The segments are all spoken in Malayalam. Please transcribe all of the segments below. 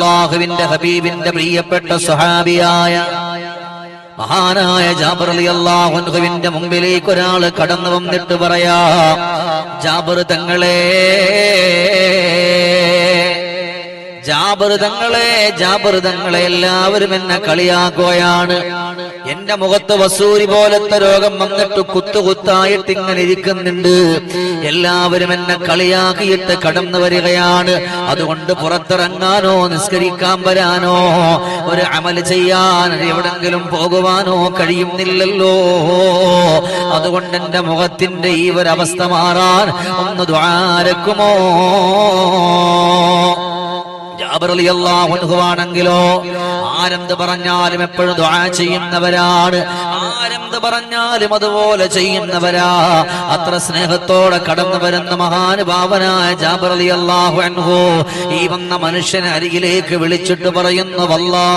അള്ളാഹുവിന്റെ ഹബീബിന്റെ പ്രിയപ്പെട്ട സുഹാബിയായ മഹാനായ ജാബർ അലി അള്ളാഹുവിന്റെ മുമ്പിലേക്ക് ഒരാൾ കടന്നു വന്നിട്ട് പറയാ ജാബർ തങ്ങളെ ജാബർ തങ്ങളെ എല്ലാവരും എന്നെ കളിയാക്കുകയാണ്. എന്റെ മുഖത്ത് വസൂരി പോലത്തെ രോഗം വന്നിട്ട് കുത്തുകുത്തായിട്ട് ഇങ്ങനെ ഇരിക്കുന്നുണ്ട്. എല്ലാവരും എന്നെ കളിയാക്കിയിട്ട് കടന്നു വരികയാണ്. അതുകൊണ്ട് പുറത്തിറങ്ങാനോ നിസ്കരിക്കാൻ വരാനോ ഒരു അമൽ ചെയ്യാൻ എവിടെങ്കിലും പോകുവാനോ കഴിയുന്നില്ലല്ലോ. അതുകൊണ്ട് എന്റെ മുഖത്തിന്റെ ഈ ഒരവസ്ഥ മാറാൻ ഒന്ന് ദ്വാരക്കുമോ? ആരെന്ത് പറഞ്ഞാലും എപ്പോഴും ദുആ ചെയ്യുന്നവരാണ്. പറഞ്ഞാലും അതുപോലെ ചെയ്യുന്നവരാ. അത്ര സ്നേഹത്തോടെ കടന്നു വരുന്ന മഹാനുഭാവനായ ജാബർ അള്ളാഹു അൻഹു ഈ വന്ന മനുഷ്യനെ അരികിലേക്ക് വിളിച്ചിട്ട് പറയുന്നു വല്ലാ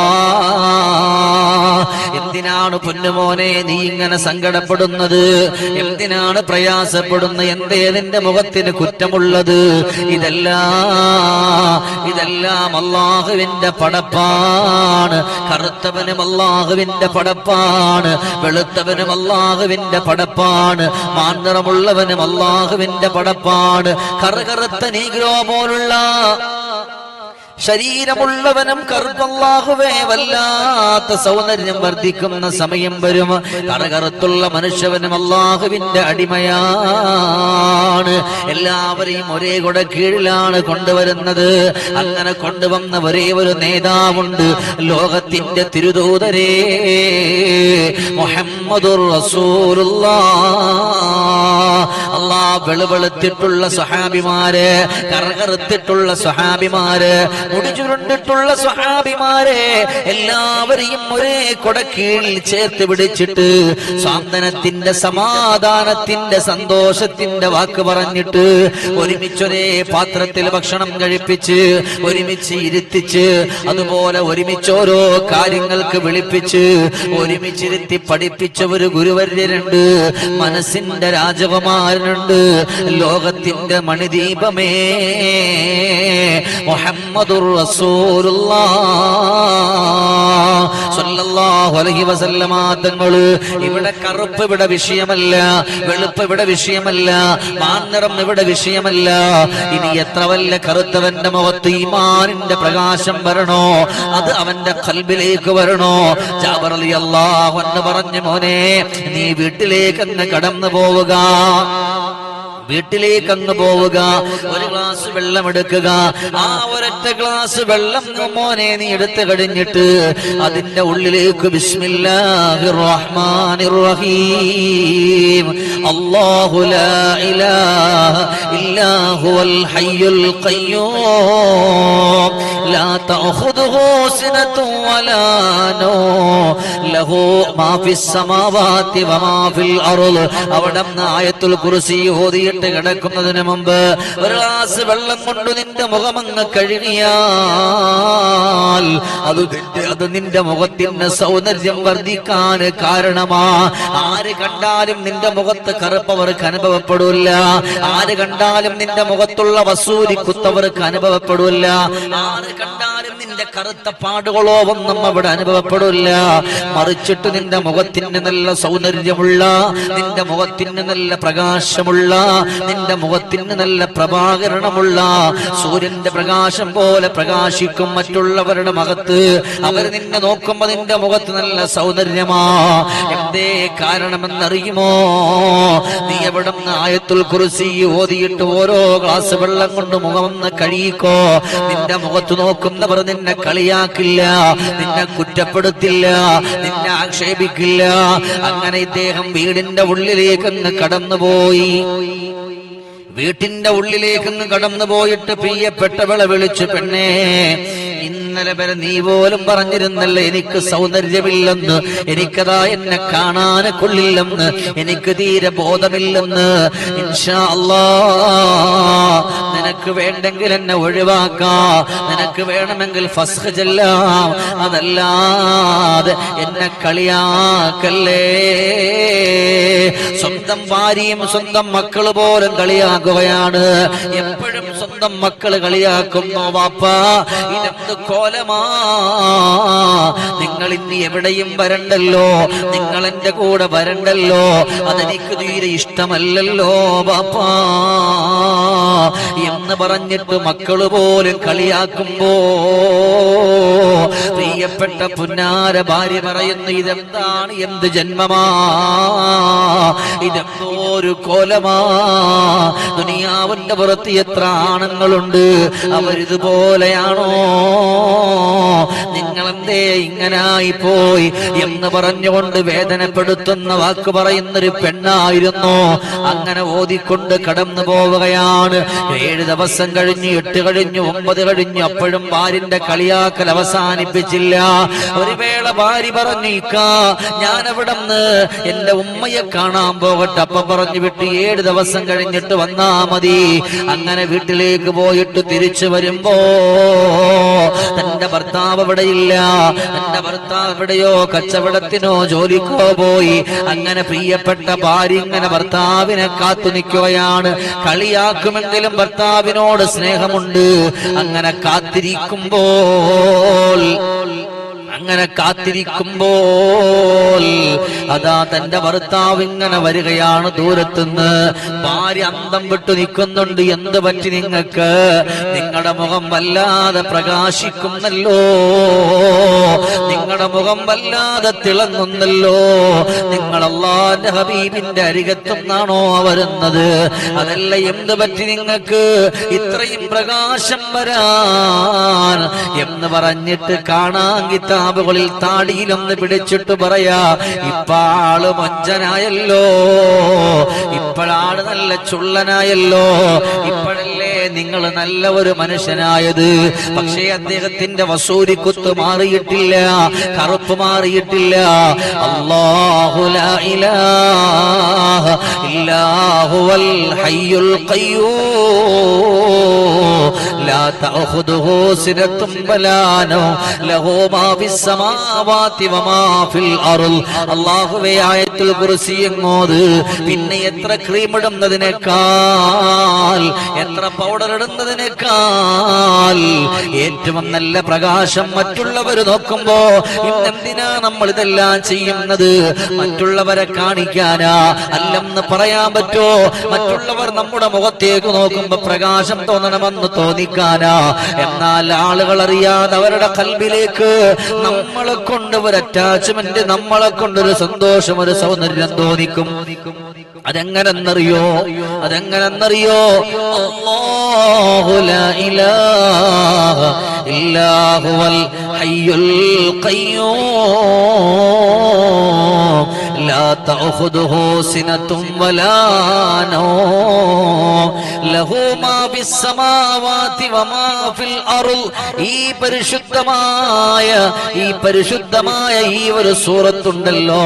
എന്തിനാണ് പൊന്നുമോനെ നീ ഇങ്ങനെ സങ്കടപ്പെടുന്നത്? എന്തിനാണ് പ്രയാസപ്പെടുന്ന എന്തേതിന്റെ മുഖത്തിന് കുറ്റമുള്ളത്? ഇതെല്ലാം ഇതെല്ലാം അള്ളാഹുവിന്റെ പടപ്പാണ്. കറുത്തവനും അള്ളാഹുവിന്റെ പടപ്പാണ്. വെളുത്തവനും അള്ളാഹുവിന്റെ പടപ്പാണ്. മാന്ത്രമുള്ളവനും അള്ളാഹുവിന്റെ പടപ്പാണ്. കറുകറുത്ത നീഗ്രോ പോലുള്ള ശരീരമുള്ളവനും കറുപ്പല്ലാഹുവേ വല്ലാത്ത സൗന്ദര്യം വർദ്ധിക്കുന്ന സമയം വരും. കറകറുത്തുള്ള മനുഷ്യവനും അള്ളാഹുവിന്റെ അടിമയാണ്. എല്ലാവരെയും ഒരേ കൂടെ കീഴിലാണ് കൊണ്ടുവരുന്നത്. അങ്ങനെ കൊണ്ടുവന്ന ഒരേ ഒരു നേതാവുണ്ട് ലോകത്തിന്റെ തിരുദൂതരേ മുഹമ്മദുർ റസൂലുള്ളാഹ് അള്ളാ വെളുവെളുത്തിട്ടുള്ള സ്വഹാബിമാര് കറകറുത്തിട്ടുള്ള സ്വഹാബിമാര് മുടിചുരുണ്ടിട്ടുള്ള സ്വഹാബിമാരെ എല്ലാവരെയും ഒരേ കൊടക്കീഴിൽ ചേർത്ത് പിടിച്ചിട്ട് സ്വാന്തനത്തിന്റെ സമാധാനത്തിന്റെ സന്തോഷത്തിന്റെ വാക്ക് പറഞ്ഞിട്ട് ഒരുമിച്ചൊരേ പാത്രത്തിൽ ഭക്ഷണം കഴിപ്പിച്ച് ഒരുമിച്ച് ഇരുത്തിച്ച് അതുപോലെ ഒരുമിച്ച് ഓരോ കാര്യങ്ങൾക്ക് വിളിപ്പിച്ച് ഒരുമിച്ചിരുത്തി പഠിപ്പിച്ച ഒരു ഗുരുവര്യരുണ്ട് മനസ്സിന്റെ രാജകുമാരനുണ്ട് ലോകത്തിന്റെ മണിദീപമേ. മുഹമ്മദുർ തങ്ങൾ ഇവിടെ കറുപ്പ് ഇവിടെ വിഷയമല്ല വെളുപ്പ് ഇവിടെ വിഷയമല്ല മാന്നിറം ഇവിടെ വിഷയമല്ല. ഇനി എത്ര വല്ല കറുത്തവന്റെ മുഖത്ത് ഈമാനിന്റെ പ്രകാശം വരണോ? അത് അവന്റെ കൽബിലേക്ക് വരണോ? ജാബർ അള്ളാഹു എന്ന് പറഞ്ഞു മോനെ നീ വീട്ടിലേക്ക് കടന്നു പോവുക. വീട്ടിലേക്ക് അങ്ങ് പോവുക ഒരു ഗ്ലാസ് വെള്ളം എടുക്കുക ആ ഒരൊറ്റ ഗ്ലാസ് വെള്ളം മോനെ നീ എടുത്തു കഴിഞ്ഞിട്ട് അതിന്റെ ഉള്ളിലേക്ക് ബിസ്മില്ലാഹിർ റഹ്മാനിർ റഹീം അല്ലാഹു ലാ ഇലാഹ ഖയ്യൂം. ലാ تأخذه سنة ولا نوم. ലഹു മാ في السماوات വമാ ഫിൽ അർൾ അവിടെ ആയത്തുൽ കുർസി ഓതിയിട്ട് കിടക്കുന്നതിന് മുമ്പ് ഒരു ഗ്ലാസ് വെള്ളം കൊണ്ട് നിന്റെ മുഖമങ്ങ് കഴുകിയാൽ അത് അത് നിന്റെ മുഖത്തിന്റെ സൗന്ദര്യം വർദ്ധിക്കാൻ കാരണമാ. ആര് കണ്ടാലും നിന്റെ മുഖത്ത് കറുപ്പവർക്ക് അനുഭവപ്പെടില്ല. ആര് കണ്ടാലും നിന്റെ മുഖത്തുള്ള വസൂരി കുത്തവർക്ക് അനുഭവപ്പെടില്ല. ആര് കണ്ടാലും നിന്റെ കറുത്ത പാടുകളോ ഒന്നും അവിടെ അനുഭവപ്പെടില്ല. മറിച്ചിട്ട് നിന്റെ മുഖത്തിന് നല്ല സൗന്ദര്യമുള്ള നിന്റെ മുഖത്തിന് നല്ല പ്രകാശമുള്ള നിന്റെ മുഖത്തിന് നല്ല പ്രഭാകരണമുള്ള സൂര്യന്റെ പ്രകാശം പോലെ പ്രകാശിക്കും മറ്റുള്ളവരുടെ മുഖത്ത്. അവർ നിന്നെ നോക്കുമ്പോ നിന്റെ മുഖത്ത് നല്ല സൗന്ദര്യമാ. എന്തേ കാരണമെന്നറിയുമോ? നീ എവിടെ ആയത്തുൽ കുറിസി ഓതിയിട്ട് ഓരോ ഗ്ലാസ് വെള്ളം കൊണ്ട് മുഖം ഒന്ന് കഴിയിക്കോ നിന്റെ മുഖത്ത് നോക്കുന്നവർ നിന്നെ കളിയാക്കില്ല നിന്നെ കുറ്റപ്പെടുത്തില്ല നിന്നെ ആക്ഷേപിക്കില്ല. അങ്ങനെ ഇദ്ദേഹം വീടിന്റെ ഉള്ളിലേക്ക് കടന്നുപോയി. വീട്ടിന്റെ ഉള്ളിലേക്ക് അങ്ങ് കടന്നു പോയിട്ട് പ്രിയപ്പെട്ടവളെ വിളിച്ചു പെണ്ണേ ഇന്നലെ വരെ നീ പോലും പറഞ്ഞിരുന്നല്ലേ എനിക്ക് സൗന്ദര്യമില്ലെന്ന് എനിക്കതാ എന്നെ കാണാൻ കൊള്ളില്ലെന്ന് എനിക്ക് തീരെ ബോധമില്ലെന്ന്. നിനക്ക് വേണ്ടെങ്കിൽ എന്നെ ഒഴിവാക്കാ നിനക്ക് വേണമെങ്കിൽ ഫസ്ഖ് അതല്ലാതെ എന്നെ കളിയാക്കല്ലേ. സ്വന്തം ഭാര്യയും സ്വന്തം മക്കൾ പോലും കളിയാക്കുകയാണ്. എപ്പോഴും സ്വന്തം മക്കൾ കളിയാക്കുന്നു വാപ്പ. ഇതെന്ത് കോലമാ നിങ്ങൾ ഇനി എവിടെയും വരണ്ടല്ലോ. നിങ്ങൾ എന്റെ കൂടെ വരണ്ടല്ലോ. അതെനിക്ക് തീരെ ഇഷ്ടമല്ലല്ലോ ബാപ്പാ. എന്ന് പറഞ്ഞിട്ട് മക്കൾ പോലും കളിയാക്കുമ്പോ പ്രിയപ്പെട്ട പുന്നാര ഭാര്യ പറയുന്നു ഇതെന്താണ്? എന്ത് ജന്മമാ? ഇതെന്തോ ഒരു കോലമാ? ദുനിയാവിന്റെ പുറത്ത് എത്ര ആണുങ്ങളുണ്ട്? അവരിതുപോലെയാണോ? നിങ്ങളെന്തേ ഇങ്ങനായി പോയി എന്ന് പറഞ്ഞുകൊണ്ട് വേദനപ്പെടുത്തുന്ന വാക്ക് പറയുന്നൊരു പെണ്ണായിരുന്നു. അങ്ങനെ ഓതിക്കൊണ്ട് കടന്നു പോവുകയാണ്. ഏഴ് ദിവസം കഴിഞ്ഞ് എട്ട് കഴിഞ്ഞു ഒമ്പത് കഴിഞ്ഞു അപ്പോഴും ഭാര്യന്റെ കളിയാക്കൽ അവസാനിപ്പിച്ചില്ല ഒരു വേള ഭാര്യ പറഞ്ഞു ഇക്ക ഞാൻ അവിടെ നിന്ന് എന്റെ ഉമ്മയെ കാണാൻ പോകട്ടെ. അപ്പ പറഞ്ഞു വിട്ട് ഏഴ് ദിവസം കഴിഞ്ഞിട്ട് വന്നാ മതി. അങ്ങനെ വീട്ടിലേക്ക് പോയിട്ട് തിരിച്ചു വരുമ്പോ തന്റെ ഭർത്താവ് അവിടെയില്ല. തന്റെ ഭർത്താവ് എവിടെയോ കച്ചവടത്തിനോ ജോലിക്കോ പോയി. അങ്ങനെ പ്രിയപ്പെട്ട ഭാര്യ ഇങ്ങനെ ഭർത്താവിനെ കാത്തു നിൽക്കുകയാണ്. കളിയാക്കുമെങ്കിലും ഭർത്താവിനോട് സ്നേഹമുണ്ട്. അങ്ങനെ കാത്തിരിക്കുമ്പോൾ সকল അങ്ങനെ കാത്തിരിക്കുമ്പോൾ അതാ തന്റെ ഭർത്താവ് ഇങ്ങനെ വരികയാണ് ദൂരത്തുനിന്ന്. ഭാര്യ അന്തം വിട്ടു നിൽക്കുന്നുണ്ട്. എന്ത് പറ്റി നിങ്ങൾക്ക്? നിങ്ങളുടെ മുഖം വല്ലാതെ പ്രകാശിക്കുന്നല്ലോ. നിങ്ങളുടെ മുഖം വല്ലാതെ തിളങ്ങുന്നല്ലോ. നിങ്ങൾ ഹബീബിന്റെ അരികത്തുനിന്നാണോ വരുന്നത്? അതല്ല എന്ത് പറ്റി നിങ്ങൾക്ക്? ഇത്രയും പ്രകാശം വരാൻ എന്ന് പറഞ്ഞിട്ട് കാണാൻ കിതാബുകളിൽ താടിയിലൊന്ന് പിടിച്ചിട്ട് പറയാ ഇപ്പാൾ മൊഞ്ചനായല്ലോ ഇപ്പോഴാണ് നല്ല ചുള്ളനായല്ലോ ഇപ്പോഴല്ലേ നിങ്ങൾ നല്ല ഒരു മനുഷ്യനായത്? പക്ഷേ അദ്ദേഹത്തിന്റെ വസൂരിക്കുത്ത് മാറിയിട്ടില്ല കറുപ്പ് മാറിയിട്ടില്ല. അല്ലാഹു ലാ ഇലാഹ ഇല്ലാ ഹയ്യുൽ തഅഖുദുഹു സിനത്തും വലാ നൗം ലഹു മാ في സമാവാതി വമാ ഫിൽ അർൾ അല്ലാഹുവേ ആയത്തുൽ എങ്ങോത്? പിന്നെ എത്ര ക്രീം ഇടുന്നതിനേക്കാൾ എത്ര പൗഡർ ഇടുന്നതിനേക്കാൾ? ഏറ്റവും നല്ല പ്രകാശം മറ്റുള്ളവർ നോക്കുമ്പോ ഇന്നെന്തിനാ നമ്മൾ ഇതെല്ലാം ചെയ്യുന്നത്? മറ്റുള്ളവരെ കാണിക്കാനാ അല്ലെന്ന് പറയാൻ പറ്റോ? മറ്റുള്ളവർ നമ്മുടെ മുഖത്തേക്ക് നോക്കുമ്പോ പ്രകാശം തോന്നണമെന്ന് തോന്നിക്കാനാ എന്നാൽ ആളുകൾ അറിയാതെ അവരുടെ കൽബിലേക്ക് നമ്മളെ കൊണ്ട് ഒരു അറ്റാച്ച്മെന്റ് നമ്മളെ കൊണ്ടൊരു സന്തോഷം ഒരു സൗന്ദര്യം തോന്നിക്കും. അതെങ്ങനെന്നറിയോ? അതെങ്ങനെന്നറിയോ? ഇല്ലാഹുവൽ ഹയ്യുൽ ഖയ്യൂം. لا تأخذه سنة ولا نوم له ما في السماوات وما في الأرض ഈ പരിശുദ്ധമായ ഈ പരിശുദ്ധമായ ഈ ഒരു സൂറത്തുണ്ടല്ലോ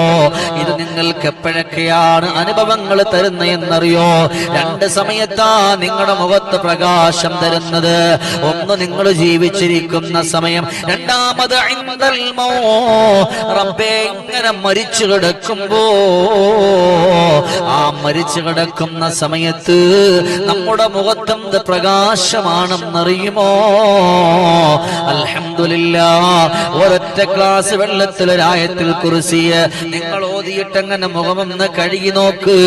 ഇത് നിങ്ങൾക്ക് എപ്പോഴൊക്കെയാണ് അനുഭവങ്ങൾ തരുന്ന എന്നറിയോ രണ്ട് സമയത്താ നിങ്ങളുടെ മുഖത്ത് പ്രകാശം തരുന്നത് ഒന്ന് നിങ്ങൾ ജീവിച്ചിരിക്കുന്ന സമയം രണ്ടാമത് ഇൻദൽ മൗ. റബ്ബേ ഇങ്ങനെ മരിച്ചു കിടക്കുമ്പോ ആ മരിച്ചു കിടക്കുന്ന സമയത്ത് നമ്മുടെ മുഖത്തെന്ത് പ്രകാശമാണെന്നറിയുമോ? അലഹമില്ല ഒരൊറ്റ ക്ലാസ് വെള്ളത്തിൽ ഒരായത്തിൽ കുറിസിയ നിങ്ങൾ ഓതിയിട്ടങ്ങനെ മുഖമെന്ന് കഴുകി നോക്ക്.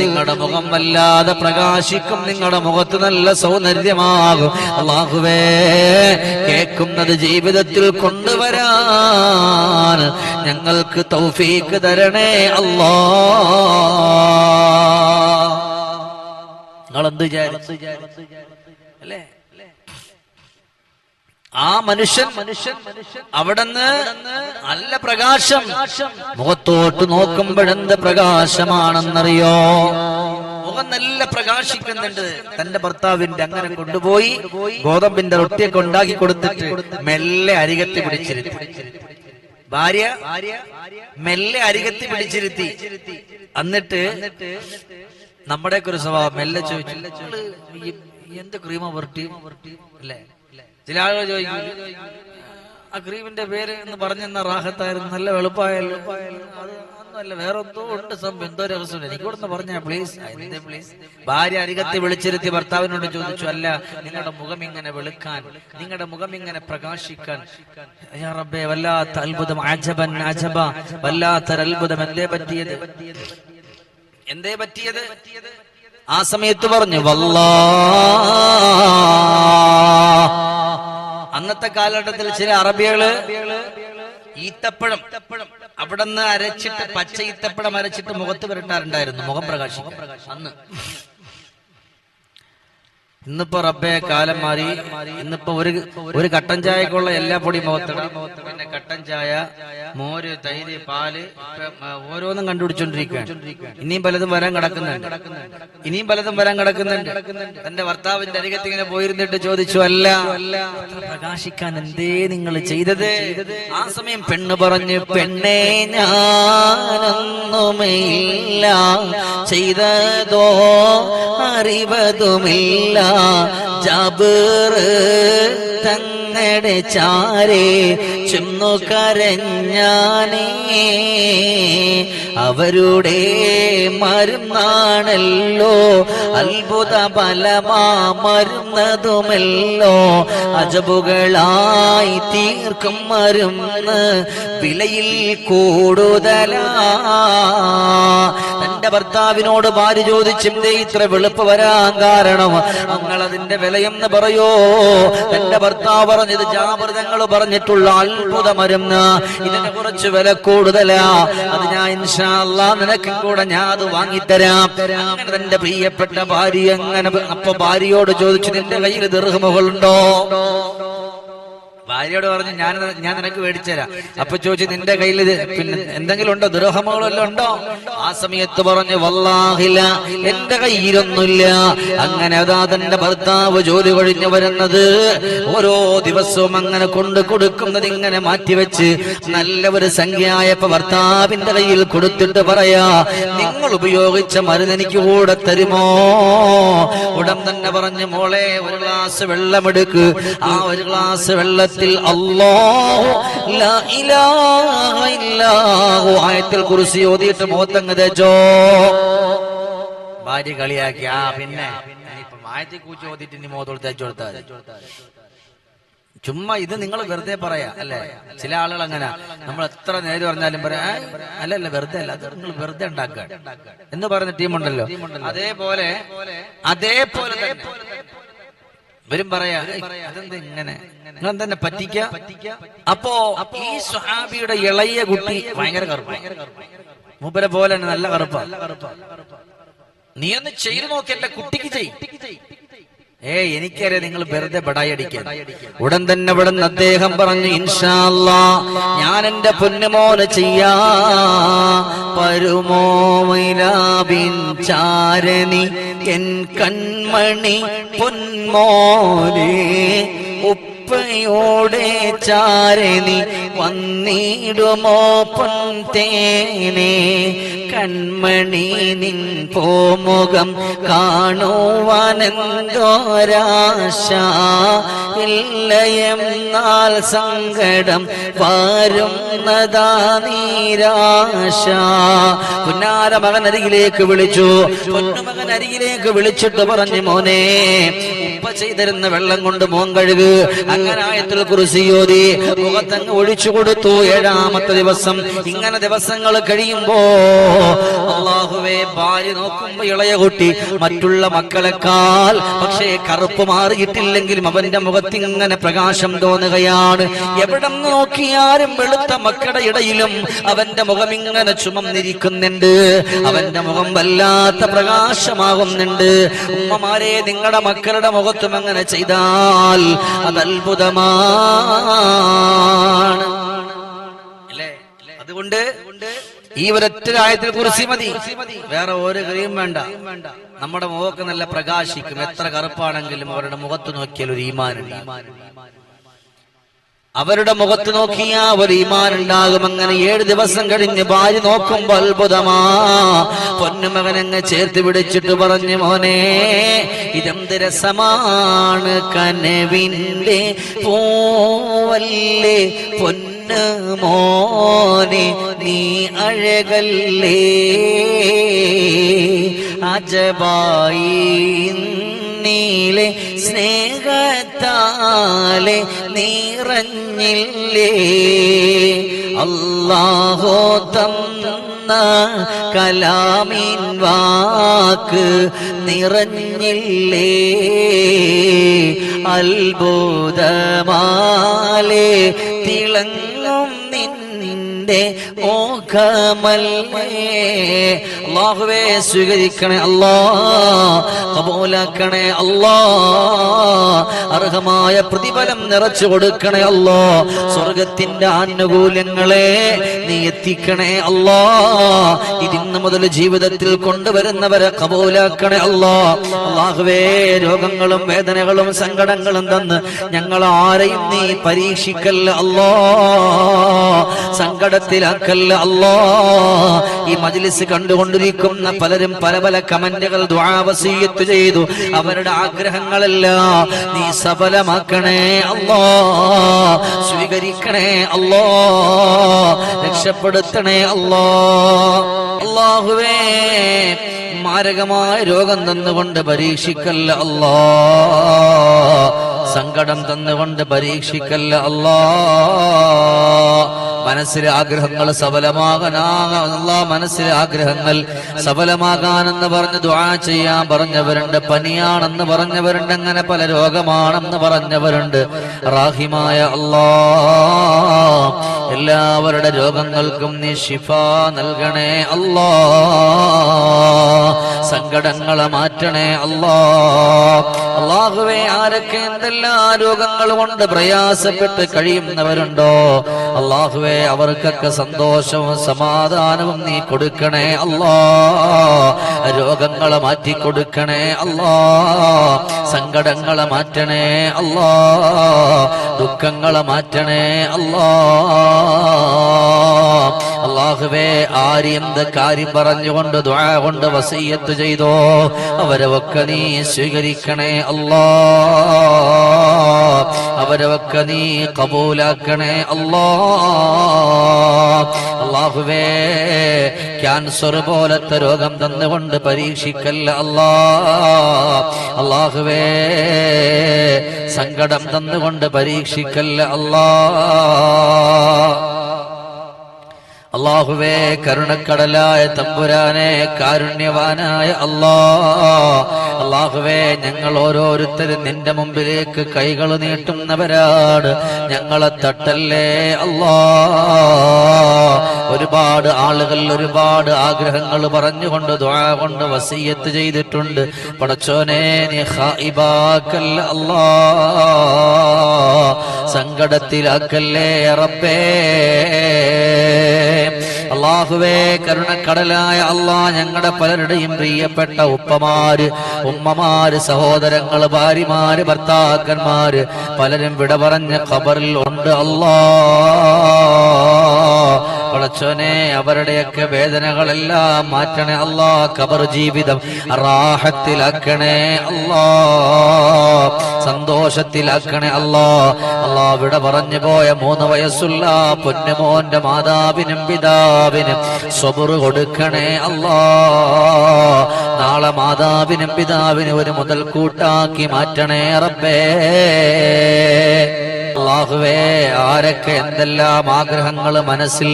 നിങ്ങളുടെ മുഖം വല്ലാതെ പ്രകാശിക്കും നിങ്ങളുടെ മുഖത്ത് നല്ല സൗന്ദര്യമാകും. അള്ളാഹുവേ കേൾക്കുന്നത് ജീവിതത്തിൽ കൊണ്ടുവരാൻ ഞങ്ങൾക്ക് തൗഫീക്ക് തരണേ. അല്ലാ നിങ്ങളെന്ത് അല്ലേ? ആ മനുഷ്യൻ മനുഷ്യൻ അവിടുന്ന് നല്ല പ്രകാശം. മുഖത്തോട്ട് നോക്കുമ്പോഴെന്ത് പ്രകാശമാണെന്നറിയോ? മുഖം നല്ല പ്രകാശിക്കുന്നുണ്ട്. തന്റെ ഭർത്താവിന്റെ അങ്ങനെ കൊണ്ടുപോയി ഗോതമ്പിന്റെ റൊട്ടിയൊക്കെ ഉണ്ടാക്കി കൊടുത്തിട്ട് മെല്ലെ അരികത്തി പിടിച്ചിരുത്തി ഭാര്യ മെല്ലെ അരികത്തി പിടിച്ചിരുത്തി. എന്നിട്ട് നമ്മുടെ ഒരു സ്വഭാവം മെല്ലെ ചോദിച്ചു "നിങ്ങൾ ഈ എന്ത് ക്രീമ പുരട്ടി? അല്ലേ? ചില ആളുകൾ ചോദിക്കും ആ ക്രീമിന്റെ പേര് എന്ന് പറഞ്ഞെന്ന റാഹത്തായിരുന്നു നല്ല വെളുപ്പായല്ലോ. അത് അതൊന്നുമല്ല വേറെ ഉണ്ട് സംഭവം. എന്തോ രഹസ്യം എനിക്ക് കൊടുന്ന് പറഞ്ഞ പ്ലീസ് എന്തേ പ്ലീസ് ഭാര്യ അരികത്തി വിളിച്ചിരുത്തി ഭർത്താവിനോട് ചോദിച്ചു അല്ല നിങ്ങളുടെ മുഖം ഇങ്ങനെ വെളുക്കാൻ നിങ്ങളുടെ മുഖം ഇങ്ങനെ പ്രകാശിക്കാൻ. വല്ലാത്ത അത്ഭുതം. അജബൻ അജബ. വല്ലാത്തൊരു അത്ഭുതം. എന്തേ പറ്റിയത്? എന്തേ പറ്റിയത്? ആ സമയത്ത് പറഞ്ഞു വല്ലാ അന്നത്തെ കാലഘട്ടത്തിൽ ചില അറബികൾ ഈത്തപ്പഴം അവിടെ നിന്ന് അരച്ചിട്ട് പച്ച അരച്ചിട്ട് മുഖത്ത് പുരട്ടാറുണ്ടായിരുന്നു മുഖം പ്രകാശിക്കും അന്ന്. ഇന്നിപ്പോ റബ്ബെ കാലം മാറി ഇന്നിപ്പോ ഒരു ഒരു കട്ടൻ ചായക്കുള്ള എല്ലാ പൊടിയും മുഖത്തിടാം. പിന്നെ കട്ടൻ ചായ മോര് തൈര് പാൽ ഓരോന്നും കണ്ടുപിടിച്ചോണ്ടിരിക്കുകയാണ്. ഇനിയും പലതും വരാൻ കിടക്കുന്നുണ്ട്. ഇനിയും പലതും വരാൻ കിടക്കുന്നുണ്ട്. തന്റെ ഭർത്താവിന്റെ അരികത്ത് ഇങ്ങനെ പോയിരുന്നിട്ട് ചോദിച്ചു അല്ല പ്രകാശിക്കാൻ എന്തേ നിങ്ങൾ ചെയ്തത്? ആ സമയം പെണ്ണ് പറഞ്ഞു പെണ്ണേ ഞാനൊന്നുമില്ല. ചെയ്തതോ അറിവതുമില്ല. ജബർ തങ്ങടെ ചാരേ ചെന്നു കരഞ്ഞാനേ. അവരുടെ മരുന്നാണല്ലോ അത്ഭുത ബലമാ മരുന്നതുമല്ലോ. അജബുകളായി തീർക്കും മരുന്ന് വിലയിൽ കൂടുതലാ. തന്റെ ഭർത്താവിനോട് ഭാര്യ ചോദിച്ചെന്തേ ഇത്ര വെളുപ്പ് വരാൻ കാരണം. നിങ്ങൾ അതിന്റെ വിലയെന്ന് പറയോ? എന്റെ ഭർത്താവ് പറഞ്ഞത് ജാമൃതങ്ങൾ പറഞ്ഞിട്ടുള്ള അത്ഭുത മരുന്ന്. ഇതിന് കുറച്ച് വില കൂടുതലാ. അത് ഞാൻ ഇൻഷാ അല്ലാ നിനക്കും കൂടെ ഞാൻ അത് വാങ്ങിത്തരാം. തന്റെ പ്രിയപ്പെട്ട ഭാര്യ അങ്ങനെ അപ്പൊ ഭാര്യയോട് ചോദിച്ചു നിന്റെ കയ്യിൽ ദീർഘമുകളുണ്ടോ ഭാര്യയോട് പറഞ്ഞു ഞാൻ ഞാൻ നിനക്ക് മേടിച്ചുതരാം. അപ്പൊ ചോദിച്ചു നിന്റെ കയ്യിൽ പിന്നെ എന്തെങ്കിലും ഉണ്ടോ? ദുരഹമകളെല്ലാം ഉണ്ടോ? ആ സമയത്ത് പറഞ്ഞു വല്ലാഹില്ല എന്റെ കയ്യിലൊന്നുമില്ല. അങ്ങനെ അതാ തന്റെ ഭർത്താവ് ജോലി കഴിഞ്ഞു വരുന്നത്. ഓരോ ദിവസവും അങ്ങനെ കൊണ്ട് കൊടുക്കുന്നത് ഇങ്ങനെ മാറ്റിവെച്ച് നല്ല ഒരു സംഖ്യയായപ്പോ ഭർത്താവിന്റെ കയ്യിൽ കൊടുത്തിട്ട് പറയാ നിങ്ങൾ ഉപയോഗിച്ച മരുന്ന് എനിക്ക് കൂടെ തരുമോ? ഉടൻ തന്നെ പറഞ്ഞു മോളെ ഒരു ഗ്ലാസ് വെള്ളമെടുക്ക്. ആ ഒരു ഗ്ലാസ് വെള്ളത്തിൽ ഇലാഹ ഇല്ലാഹു. ആയത്തിൽ കുറിച്ച് ഓതിയിട്ട് മുഖത്തങ്ങ് തേച്ചോ. ഭാര്യ കളിയാക്കി. ആ പിന്നെ. ആയത്തിൽ കൂച്ചി ഓതിയിട്ട് ഇനി മുഖത്തോട് തേച്ചു ചുമ്മാ ഇത് നിങ്ങൾ വെറുതെ പറയാ അല്ലെ? ചില ആളുകൾ അങ്ങനെ. നമ്മൾ എത്ര നേരം പറഞ്ഞാലും പറയാ അല്ല അല്ലല്ല വെറുതെ അല്ല. അത് നിങ്ങൾ വെറുതെ ഉണ്ടാക്കുക. എന്ന് പറയുന്ന ടീമുണ്ടല്ലോ അതേപോലെ അതേപോലെ ഇവരും പറയാ "ഏയ്, അതെന്താ ഇങ്ങനെ? നിങ്ങൾ തന്നെ പറ്റിക്ക? അപ്പോ ഈ സ്വഹാബിയുടെ ഇളയ കുട്ടി ഭയങ്കര കറുപ്പ. മൂപ്പരെ പോലെ തന്നെ നല്ല കറുപ്പ. നീ ഒന്ന് ചെയ്തു നോക്കി എന്റെ കുട്ടിക്ക് ചെയ് ഏ എനിക്കറിയാം നിങ്ങൾ വെറുതെ ബടായി അടിക്കാൻ ഉടൻ തന്നെ ഇവിടെ നിന്ന് അദ്ദേഹം പറഞ്ഞു ഇൻഷാല്ല ഞാൻ എന്റെ പൊന്നുമോന് ചെയ്യാ. പരുമോ മൈലാബിൻ ചാരണി എൻ കൺമണി പൊന്മോനെ ഉപ്പയോടെ ചാരണി വന്നിടുമോ പൊന്തേനെ കൺമണി നിൻ പോമുഖം കാണുവാനെന്തോരാശ? ഇല്ലയെന്നാൽ സങ്കടം വരുന്നതാ നീരാശ. പുന്നാര മകൻ അരികിലേക്ക് വിളിച്ചു. പൊന്നുമകൻ അരികിലേക്ക് വിളിച്ചിട്ട് പറഞ്ഞു മോനെ ഉപ്പ ചെയ്തിരുന്ന വെള്ളം കൊണ്ട് മോൻ കഴുകു. അങ്ങനെ ആയത്തിൽ കുറിസിയോതി മുഖത്തങ്ങ് ഒഴിച്ചു കൊടുത്തു ഏഴാമത്തെ ദിവസം. ഇങ്ങനെ ദിവസങ്ങൾ കഴിയുമ്പോ അള്ളാഹുവേ ഭാര്യ നോക്കുമ്പോ ഇളയ കുട്ടി മറ്റുള്ള മക്കളെക്കാൾ പക്ഷേ കറുപ്പ് മാറിയിട്ടില്ലെങ്കിലും അവന്റെ മുഖത്ത് ഇങ്ങനെ പ്രകാശം തോന്നുകയാണ്. എവിടെ നോക്കിയാലും വെളുത്ത മക്കളുടെ ഇടയിലും അവന്റെ മുഖം ഇങ്ങനെ ചുമന്നിരിക്കുന്നുണ്ട്. അവന്റെ മുഖം വല്ലാത്ത പ്രകാശമാകുന്നുണ്ട്. ഉമ്മമാരെ നിങ്ങളുടെ മക്കളുടെ മുഖത്തും അങ്ങനെ ചെയ്താൽ അത് അത്ഭുതമാണ്. അല്ലേ? അതുകൊണ്ട് ഈ ഒരൊറ്റ ആയത്തിൽ കുറിച്ച് മതി. വേറെ ഒരു ക്രീം വേണ്ട. നമ്മുടെ മുഖമൊക്കെ നല്ല പ്രകാശിക്കും. എത്ര കറുപ്പാണെങ്കിലും അവരുടെ മുഖത്ത് നോക്കിയാൽ ഒരു ഈമാനുണ്ട്. അവരുടെ മുഖത്ത് നോക്കിയാ ഒരു ഈമാൻ ഉണ്ടാകും. അങ്ങനെ ഏഴ് ദിവസം കഴിഞ്ഞ് ഭാര്യ നോക്കുമ്പോ അത്ഭുതമാ. പൊന്നുമകനങ്ങ് ചേർത്ത് പിടിച്ചിട്ട് പറഞ്ഞു മോനെ ഇതെന്ത് രസമാണ് കനവിന്റെ പോവല്ലേ? പൊന്ന് മോനെ നീ അഴകല്ലേ? അജബായി നീലെ സ്നേഹത്താലെ നിറഞ്ഞില്ലേ? അല്ലാഹോ തന്ന കലാമിൻ വാക്ക് നിറഞ്ഞില്ലേ? അത്ഭുതമാലെ തിളങ്ങും നിന്റെ മോഖമല്ലേ? അള്ളാഹുവേ സ്വീകരിക്കണേ അല്ലാ കബൂലാക്കണേ അല്ലാ അർഹമായ പ്രതിഫലം നിറച്ചു കൊടുക്കണേ അല്ലോ സ്വർഗത്തിന്റെ ആനുകൂല്യങ്ങളെ നീ എത്തിക്കണേ അല്ലോ ഇതിന്ന് മുതൽ ജീവിതത്തിൽ കൊണ്ടുവരുന്നവരെ കബൂലാക്കണേ അല്ലോ അള്ളാഹുവേ രോഗങ്ങളും വേദനകളും സങ്കടങ്ങളും തന്ന് ഞങ്ങൾ ആരെയും നീ പരീക്ഷിക്കല്ല അല്ലോ സങ്കടത്തിലാക്കല്ല അല്ലോ ഈ മജ്ലിസ് കണ്ടുകൊണ്ടിരിക്കുന്ന പലരും പല പല കമന്റുകൾ ദ്വാവസീയത്ത് ചെയ്തു. അവരുടെ ആഗ്രഹങ്ങളെല്ലാം നീ സഫലമാക്കണേ അല്ലോ. സ്വീകരിക്കണേ അല്ലോ. രക്ഷപ്പെടുത്തണേ അല്ലോ. അള്ളാഹുവേ മാരകമായ രോഗം തന്നുകൊണ്ട് പരീക്ഷിക്കല്ല അല്ലോ. സങ്കടം തന്നുകൊണ്ട് പരീക്ഷിക്കല്ല അല്ലാ. മനസ്സിലെ ആഗ്രഹങ്ങൾ സഫലമാകാനാ മനസ്സിലെ ആഗ്രഹങ്ങൾ സഫലമാകാനെന്ന് പറഞ്ഞ് ദുആ ചെയ്യാൻ പറഞ്ഞവരുണ്ട്. പനിയാണെന്ന് പറഞ്ഞവരുണ്ട്. അങ്ങനെ പല രോഗമാണെന്ന് പറഞ്ഞവരുണ്ട്. റാഹിമായ അല്ലാ. എല്ലാവരുടെ രോഗങ്ങൾക്കും നീ ശിഫ നൽകണേ അല്ലാ. സങ്കടങ്ങളെ മാറ്റണേ അല്ലാ. അള്ളാഹുവെ ആരൊക്കെ എന്തെല്ലാ രോഗങ്ങൾ കൊണ്ട് പ്രയാസപ്പെട്ട് കഴിയുന്നവരുണ്ടോ? അള്ളാഹുവെ അവർക്കൊക്കെ സന്തോഷവും സമാധാനവും നീ കൊടുക്കണേ അല്ലാ. രോഗങ്ങളെ മാറ്റി കൊടുക്കണേ അല്ലാ. സങ്കടങ്ങളെ മാറ്റണേ അല്ലാ. ദുഃഖങ്ങളെ മാറ്റണേ അല്ലാ. അള്ളാഹുവേ ആരെന്ത് കാര്യം പറഞ്ഞുകൊണ്ട് കൊണ്ട് വസീയത്ത് ചെയ്തോ അവരൊക്കെ നീ സ്വീകരിക്കണേ അല്ലാ. അവരൊക്കെ നീ കബൂലാക്കണേ അല്ലാ. അള്ളാഹുവേ ക്യാൻസർ പോലത്തെ രോഗം തന്നുകൊണ്ട് പരീക്ഷിക്കല്ല അല്ലാ. അള്ളാഹുവേ സങ്കടം തന്നുകൊണ്ട് പരീക്ഷിക്കല്ല അല്ലാ. അള്ളാഹുവേ കരുണക്കടലായ തമ്പുരാനെ കാരുണ്യവാനായ അല്ലാ. അള്ളാഹുവേ ഞങ്ങൾ ഓരോരുത്തരും നിന്റെ മുമ്പിലേക്ക് കൈകൾ നീട്ടുന്നവരാണ്. ഞങ്ങളെ തട്ടല്ലേ അല്ലാ. ഒരുപാട് ആളുകൾ ഒരുപാട് ആഗ്രഹങ്ങൾ പറഞ്ഞുകൊണ്ട് ദ്വാ കൊണ്ട് വസീയത്ത് ചെയ്തിട്ടുണ്ട്. പടച്ചോനെ നീ സങ്കടത്തിലാക്കല്ലേ റബ്ബേ. അള്ളാഹുവേ കരുണക്കടലായ അള്ളാ ഞങ്ങളുടെ പലരുടെയും പ്രിയപ്പെട്ട ഉപ്പമാര് ഉമ്മമാര് സഹോദരങ്ങൾ ഭാര്യമാര് ഭർത്താക്കന്മാര് പലരും വിട പറഞ്ഞ ഖബറിൽ ഉണ്ട് അല്ലാ പടച്ചോനെ അവരുടെയൊക്കെ വേദനകളെല്ലാം മാറ്റണേ അല്ലാ കബർ ജീവിതം റാഹത്തിലാക്കണേ അല്ലാ സന്തോഷത്തിലാക്കണേ അല്ലാ. അല്ലാ വിട പറഞ്ഞു പോയ മൂന്ന് വയസ്സുള്ള പൊന്നുമോന്റെ മാതാവിനും പിതാവിനും സ്വബുറ് കൊടുക്കണേ അല്ലാ. നാളെ മാതാവിനും പിതാവിനും ഒരു മുതൽക്കൂട്ടാക്കി മാറ്റണേ റബ്ബേ. അള്ളാഹുവേ ആരൊക്കെ എന്തെല്ലാം ആഗ്രഹങ്ങൾ മനസ്സിൽ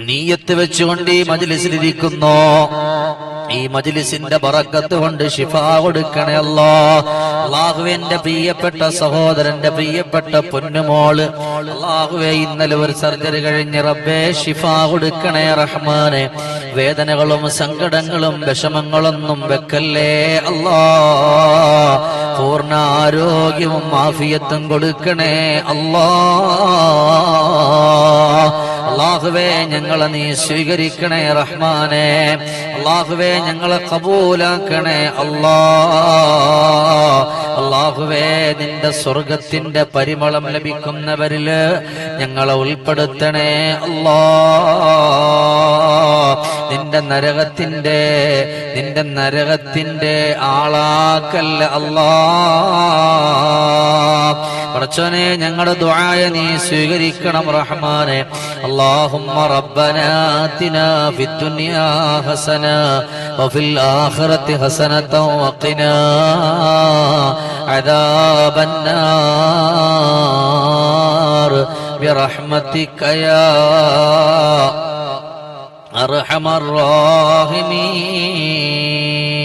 നീയത്ത് വെച്ചുകൊണ്ട് ഈ മജിലിസിലിരിക്കുന്നോ? ഈ മജിലിസിന്റെ ബറക്കത്ത് കൊണ്ട് ഷിഫ കൊടുക്കണേ അല്ലോ. അള്ളാഹുവിന്റെ പ്രിയപ്പെട്ട സഹോദരന്റെ പ്രിയപ്പെട്ട പൊന്നുമോൾ അള്ളാഹുവെ ഇന്നലെ ഒരു സർജറി കഴിഞ്ഞ് റബ്ബേ ഷിഫ കൊടുക്കണേ റഹ്മാനെ. വേദനകളും സങ്കടങ്ങളും വിഷമങ്ങളൊന്നും വെക്കല്ലേ അല്ലാ. പൂർണ ആരോഗ്യവും മാഫിയത്തും കൊടുക്കണേ അല്ലാ. അള്ളാഹുവേ ഞങ്ങളെ നീ സ്വീകരിക്കണേ റഹ്മാനെ. അള്ളാഹുവേ ഞങ്ങളെ കബൂലാക്കണേ അള്ളാ. അള്ളാഹുവേ നിന്റെ സ്വർഗത്തിന്റെ പരിമളം ലഭിക്കുന്നവരിൽ ഞങ്ങളെ ഉൾപ്പെടുത്തണേ അള്ളാ. നിന്റെ നരകത്തിന്റെ നിന്റെ നരകത്തിന്റെ ആളാക്കല്ല അല്ലാ പറച്ചോനെ ഞങ്ങളുടെ ദുആയ നീ സ്വീകരിക്കണം റഹ്മാനെ اللهم ربنا آتنا في الدنيا حسنة وفي الآخرة حسنة وقنا عذاب النار برحمتك يا أرحم الراحمين